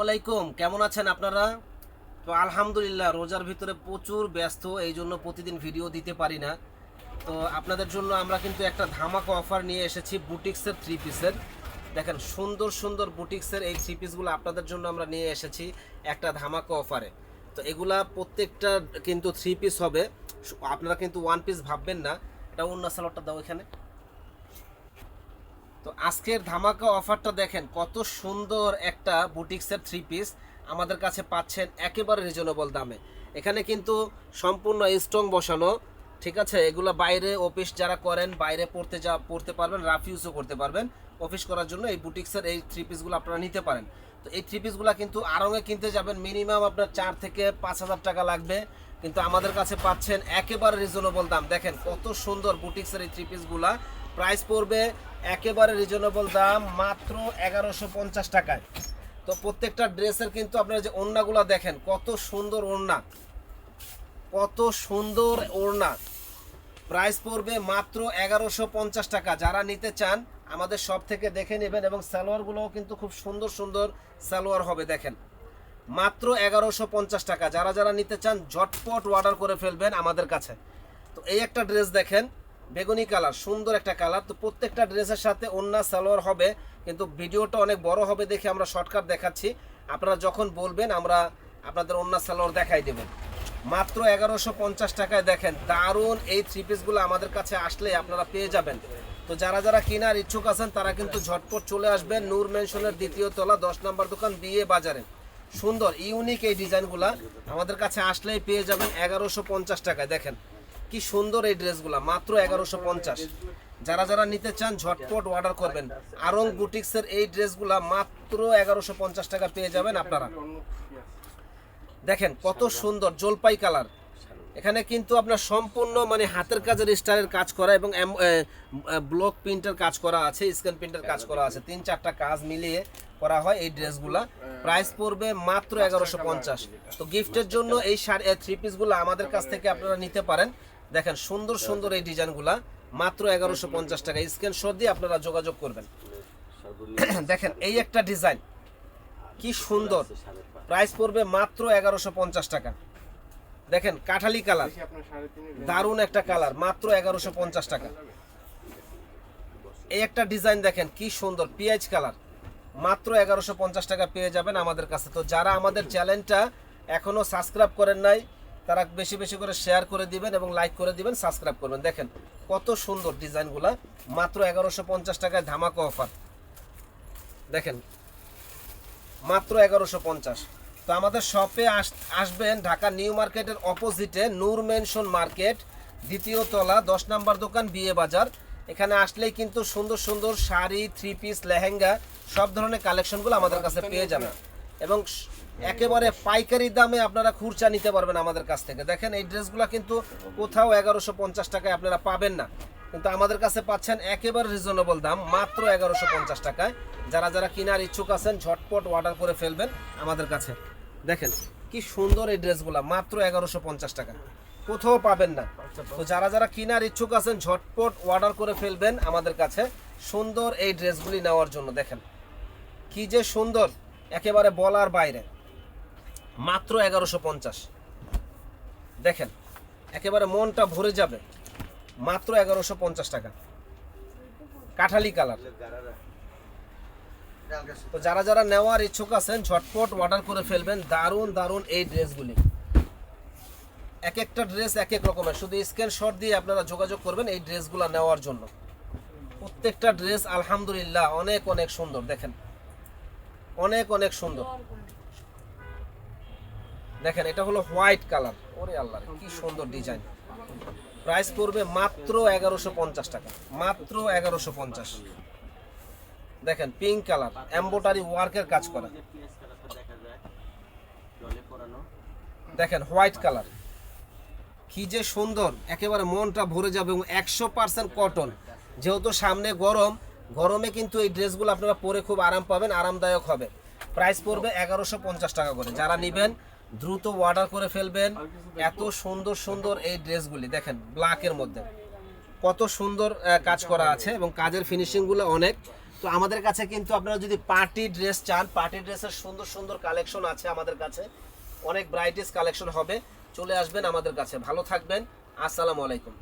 আলাইকুম কেমন আছেন আপনারা? তো আলহামদুলিল্লাহ, রোজার ভিতরে প্রচুর ব্যস্ত এই জন্য প্রতিদিন ভিডিও দিতে পারি না। তো আপনাদের জন্য আমরা কিন্তু একটা ধামাকা অফার নিয়ে এসেছি বুটিক্সের থ্রি পিসের দেখেন, সুন্দর সুন্দর বুটিক্সের এই থ্রি পিসগুলো আপনাদের জন্য আমরা নিয়ে এসেছি একটা ধামাকা অফারে। তো এগুলা প্রত্যেকটা কিন্তু থ্রি পিস হবে। আপনারা কিন্তু ওয়ান পিস ভাববেন না। এটা অন্য সালোয়ারটা দাও এখানে। তো আজকের ধামাকা অফারটা দেখেন, কত সুন্দর একটা বুটিক্সের থ্রি পিস আমাদের কাছে পাচ্ছেন একেবারে রিজনেবল দামে। এখানে কিন্তু সম্পূর্ণ স্ট্রং বসানো, ঠিক আছে? এগুলো বাইরে অফিস যারা করেন, বাইরে পড়তে যা, পড়তে পারবেন রাফ ইউজও করতে পারবেন। অফিস করার জন্য এই বুটিক্সের এই থ্রি পিসগুলো আপনারা নিতে পারেন। তো এই থ্রি পিসগুলো কিন্তু আরঙে কিনতে যাবেন মিনিমাম আপনার চার থেকে পাঁচ হাজার টাকা লাগবে। কিন্তু আমাদের কাছে পাচ্ছেন একেবারে রিজনেবল দাম। দেখেন কত সুন্দর বুটিক্সের এই থ্রি পিসগুলা প্রাইস পড়বে একেবারে রিজনেবল দাম মাত্র এগারোশো পঞ্চাশ টাকায়। তো প্রত্যেকটা ড্রেসের কিন্তু আপনারা যে ওড়নাগুলো দেখেন, কত সুন্দর ওড়না। কত সুন্দর ওড়না। প্রাইস পড়বে মাত্র এগারোশো পঞ্চাশ টাকা। যারা নিতে চান, আমাদের সব থেকে দেখে নেবেন এবং সালোয়ারগুলোও কিন্তু খুব সুন্দর সুন্দর সালোয়ার হবে, দেখেন। মাত্র এগারোশো পঞ্চাশ টাকা। যারা যারা নিতে চান, ঝটপট অর্ডার করে ফেলবেন আমাদের কাছে। তো এই একটা ড্রেস দেখেন বেগুনি কালার, সুন্দর একটা কালার। তো প্রত্যেকটা ড্রেসের সাথে অন্য সালোয়ার হবে, কিন্তু ভিডিওটা অনেক বড় হবে দেখে আমরা শর্টকাট দেখাচ্ছি। আপনারা যখন বলবেন, আমরা আপনাদের অন্য সালোয়ার দেখাই দেবেন মাত্র এগারোশো পঞ্চাশ টাকায় দেখেন, দারুণ এই থ্রি পিসগুলো আমাদের কাছে আসলে আপনারা পেয়ে যাবেন। তো যারা যারা কেনার ইচ্ছুক আছেন, তারা কিন্তু ঝটপট চলে আসবেন নূর মেনশনের দ্বিতীয় তলা, দশ নম্বর দোকান, বিয়ে বাজারে। সুন্দর, ইউনিক এই ডিজাইনগুলা আমাদের কাছে আসলেই পেয়ে যাবেন এগারোশো পঞ্চাশ টাকায়, দেখেন। কি সুন্দর এই ড্রেসগুলা, মাত্র এগারোশো পঞ্চাশ। যারা যারা নিতে চান, ঝটপট অর্ডার করবেন। আরং বুটিক্সের এই ড্রেসগুলা মাত্র এগারোশো পঞ্চাশ টাকা পেয়ে যাবেন আপনারা। দেখেন কত সুন্দর জলপাই কালার। এখানে কিন্তু আপনার সম্পূর্ণ মানে হাতের কাজের স্টাইলের কাজ করা এবং ব্লক প্রিন্টের কাজ করা আছে স্ক্যান প্রিন্টের কাজ করা আছে। তিন চারটা কাজ মিলিয়ে করা হয় এই ড্রেসগুলা। প্রাইস পড়বে মাত্র এগারোশো পঞ্চাশ। তো গিফটের জন্য এই থ্রি পিসগুলো আমাদের কাছ থেকে আপনারা নিতে পারেন। দেখেন সুন্দর সুন্দর এই ডিজাইনগুলা, মাত্র এগারোশো পঞ্চাশ টাকা। স্ক্রিনশট দিয়ে আপনারা যোগাযোগ করবেন। দেখেন এই একটা ডিজাইন, কি সুন্দর। প্রাইস পড়বে মাত্র এগারোশো পঞ্চাশ টাকা। দেখেন কাঠালি কালার, দারুণ একটা কালার, মাত্র এগারোশো পঞ্চাশ টাকা। এই একটা ডিজাইন দেখেন কি সুন্দর পিঁয়াজ কালার। মাত্র এগারোশো পঞ্চাশ টাকা পেয়ে যাবেন আমাদের কাছে। তো যারা আমাদের চ্যানেলটা এখনও সাবস্ক্রাইব করেন নাই তারা বেশি বেশি করে শেয়ার করে দিবেন এবং লাইক করে দিবেন সাবস্ক্রাইব করবেন। দেখেন কত সুন্দর ডিজাইনগুলা মাত্র এগারোশো পঞ্চাশ টাকায় ধামাকা অফার দেখেন মাত্র এগারোশো পঞ্চাশ। তো আমাদের শপে আস আসবেন ঢাকা নিউ মার্কেটের অপোজিটে নূর মেনশন মার্কেট দ্বিতীয় তলা দশ নম্বর দোকান বিয়ে বাজার। এখানে আসলেই কিন্তু সুন্দর সুন্দর শাড়ি থ্রি পিস লেহেঙ্গা সব ধরনের কালেকশনগুলো আমাদের কাছে পেয়ে যাবেন। এবং একেবারে পাইকারি দামে আপনারা খুরচা নিতে পারবেন আমাদের কাছ থেকে। দেখেন, এই ড্রেসগুলো কিন্তু কোথাও এগারোশো পঞ্চাশ টাকায় আপনারা পাবেন না। কিন্তু আমাদের কাছে পাচ্ছেন একেবারে রিজনেবল দাম, মাত্র এগারোশো পঞ্চাশ টাকায়। যারা যারা কেনার ইচ্ছুক আছেন, ঝটপট অর্ডার করে ফেলবেন আমাদের কাছে। দেখেন, কি সুন্দর এই ড্রেসগুলো, মাত্র এগারোশো পঞ্চাশ টাকা। কোথাও পাবেন না। তো যারা যারা কেনার ইচ্ছুক আছেন, ঝটপট অর্ডার করে ফেলবেন আমাদের কাছে সুন্দর এই ড্রেসগুলি নেওয়ার জন্য। দেখেন, কি যে সুন্দর। একেবারে বলার বাইরে। মাত্র এগারোশো পঞ্চাশ। দেখেন, একেবারে মনটা ভরে যাবে। মাত্র এগারোশো পঞ্চাশ টাকা। কাঠালি কালার। তো যারা যারা নেওয়ার ইচ্ছুক আছেন, ঝটপট অর্ডার করে ফেলবেন। দারুণ দারুণ এই ড্রেসগুলি। এক একটা ড্রেস এক এক রকমের। শুধু স্ক্রিনশট দিয়ে আপনারা যোগাযোগ করবেন এই ড্রেসগুলো নেওয়ার জন্য। প্রত্যেকটা ড্রেস আলহামদুলিল্লাহ অনেক অনেক সুন্দর। দেখেন অনেক অনেক সুন্দর। দেখেন, এটা হলো হোয়াইট কালার। ওরে আল্লাহ কি সুন্দর ডিজাইন। প্রাইস পড়বে মাত্র এগারোশো পঞ্চাশ টাকা। মাত্র এগারোশো পঞ্চাশ। দেখেন, পিঙ্ক কালার, এম্বোটারি ওয়ার্কের কাজ করা। দেখেন, হোয়াইট কালার। কি যে সুন্দর, একেবারে মনটা ভরে যাবে এবং একশো পার্সেন্ট কটন। যেহেতু সামনে গরম গরমে কিন্তু এই ড্রেসগুলো আপনারা পরে খুব আরাম পাবেন, আরামদায়ক হবে। প্রাইস পড়বে এগারোশো পঞ্চাশ টাকা করে। যারা নেবেন, দ্রুত অর্ডার করে ফেলবেন। এত সুন্দর সুন্দর এই ড্রেসগুলি, দেখেন ব্ল্যাকের মধ্যে। কত সুন্দর কাজ করা আছে এবং কাজের ফিনিশিংগুলো অনেক। তো আমাদের কাছে কিন্তু আপনারা যদি পার্টি ড্রেস চান পার্টি ড্রেসের সুন্দর সুন্দর কালেকশন আছে আমাদের কাছে। অনেক ব্রাইটিস কালেকশন হবে। চলে আসবেন আমাদের কাছে। ভালো থাকবেন। আসসালামু আলাইকুম।